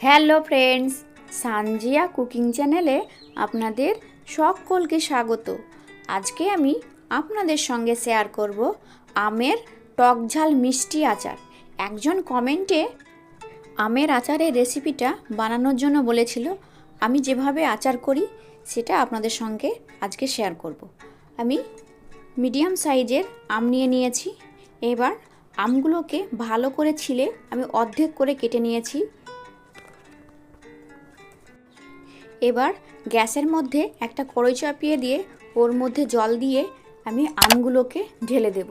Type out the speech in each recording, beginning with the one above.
Hello friends Sanjia cooking চ্যানেলে আপনাদের সকলকে স্বাগত। আজকে আমি আপনাদের সঙ্গে শেয়ার করব আমের টকঝাল মিষ্টি আচার। একজন কমেন্টে আমের আচারের রেসিপিটা বানানোর জন্য বলেছিল, আমি যেভাবে আচার করি সেটা আপনাদের সঙ্গে আজকে শেয়ার করব। আমি মিডিয়াম সাইজের আম নিয়ে নিয়েছি, এবার আমগুলোকে ভালো করে ছিলে আমি অর্ধেক করে কেটে নিয়েছি। এবার গ্যাসের মধ্যে একটা কড়াই চাপিয়ে দিয়ে ওর মধ্যে জল দিয়ে আমি আমগুলোকে ঢেলে দেব।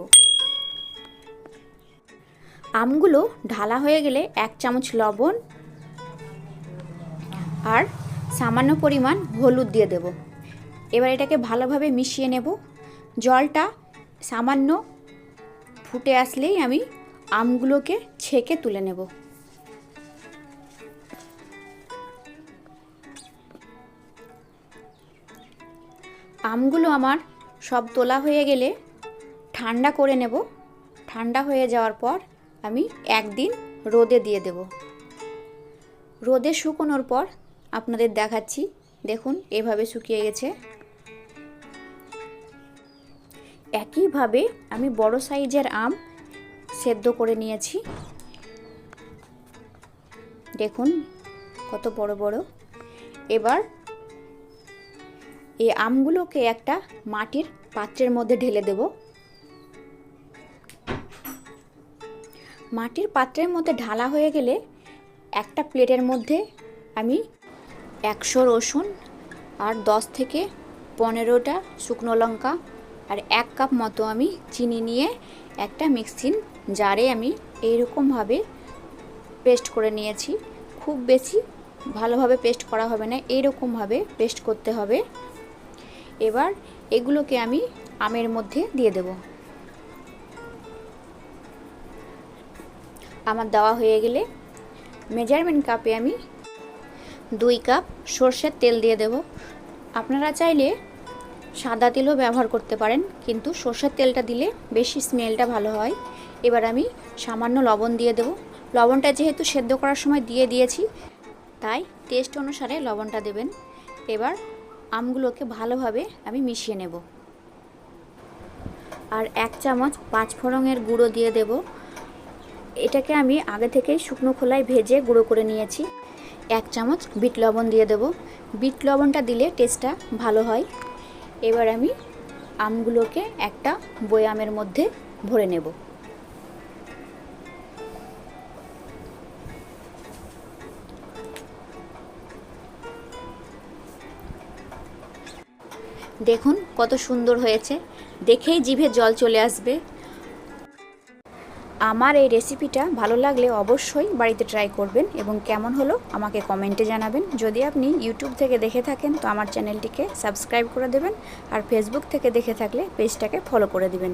আমগুলো ঢালা হয়ে গেলে এক চামচ লবণ আর সামান্য পরিমাণ হলুদ দিয়ে দেব। এবার এটাকে ভালোভাবে মিশিয়ে নেব। জলটা সামান্য ফুটে আসলেই আমি আমগুলোকে ছেঁকে তুলে নেব। আমগুলো আমার সব তোলা হয়ে গেলে ঠান্ডা করে নেব। ঠান্ডা হয়ে যাওয়ার পর আমি একদিন রোদে দিয়ে দেব। রোদে শুকোনোর পর আপনাদের দেখাচ্ছি। দেখুন, এভাবে শুকিয়ে গেছে। একইভাবে আমি বড় সাইজের আম সেদ্ধ করে নিয়েছি। দেখুন, কত বড় বড়। এবার এই আমগুলোকে একটা মাটির পাত্রের মধ্যে ঢেলে দেব। মাটির পাত্রের মধ্যে ঢালা হয়ে গেলে একটা প্লেটের মধ্যে আমি একশো রসুন আর দশ থেকে পনেরোটা শুকনো লঙ্কা আর এক কাপ মতো আমি চিনি নিয়ে একটা মিক্সিং জারে আমি এইরকমভাবে পেস্ট করে নিয়েছি। খুব বেশি ভালোভাবে পেস্ট করা হবে না, এইরকমভাবে পেস্ট করতে হবে। এবার এগুলোকে আমি আমের মধ্যে দিয়ে দেব। আমার দেওয়া হয়ে গেলে মেজারমেন্ট কাপে আমি দুই কাপ সর্ষের তেল দিয়ে দেব। আপনারা চাইলে সাদা তেলও ব্যবহার করতে পারেন, কিন্তু সর্ষের তেলটা দিলে বেশি স্মেলটা ভালো হয়। এবার আমি সামান্য লবণ দিয়ে দেব। লবণটা যেহেতু সেদ্ধ করার সময় দিয়ে দিয়েছি, তাই টেস্ট অনুসারে লবণটা দেবেন। এবার আমগুলোকে ভালোভাবে আমি মিশিয়ে নেব। আর এক চামচ পাঁচ ফোড়নের গুঁড়ো দিয়ে দেব। এটাকে আমি আগে থেকেই শুকনো খোলায় ভেজে গুঁড়ো করে নিয়েছি। এক চামচ বিট লবণ দিয়ে দেব। বিট লবণটা দিলে টেস্টটা ভালো হয়। এবার আমি আমগুলোকে একটা বয়ামের মধ্যে ভরে নেব। দেখুন কত সুন্দর হয়েছে। দেখেই জিভে জল চলে আসবে। আমার এই রেসিপিটা ভালো লাগলে অবশ্যই বাড়িতে ট্রাই করবেন এবং কেমন হলো আমাকে কমেন্টে জানাবেন। যদি আপনি ইউটিউব থেকে দেখে থাকেন, তো আমার চ্যানেলটিকে সাবস্ক্রাইব করে দেবেন আর ফেসবুক থেকে দেখে থাকলে পেজটাকে ফলো করে দেবেন।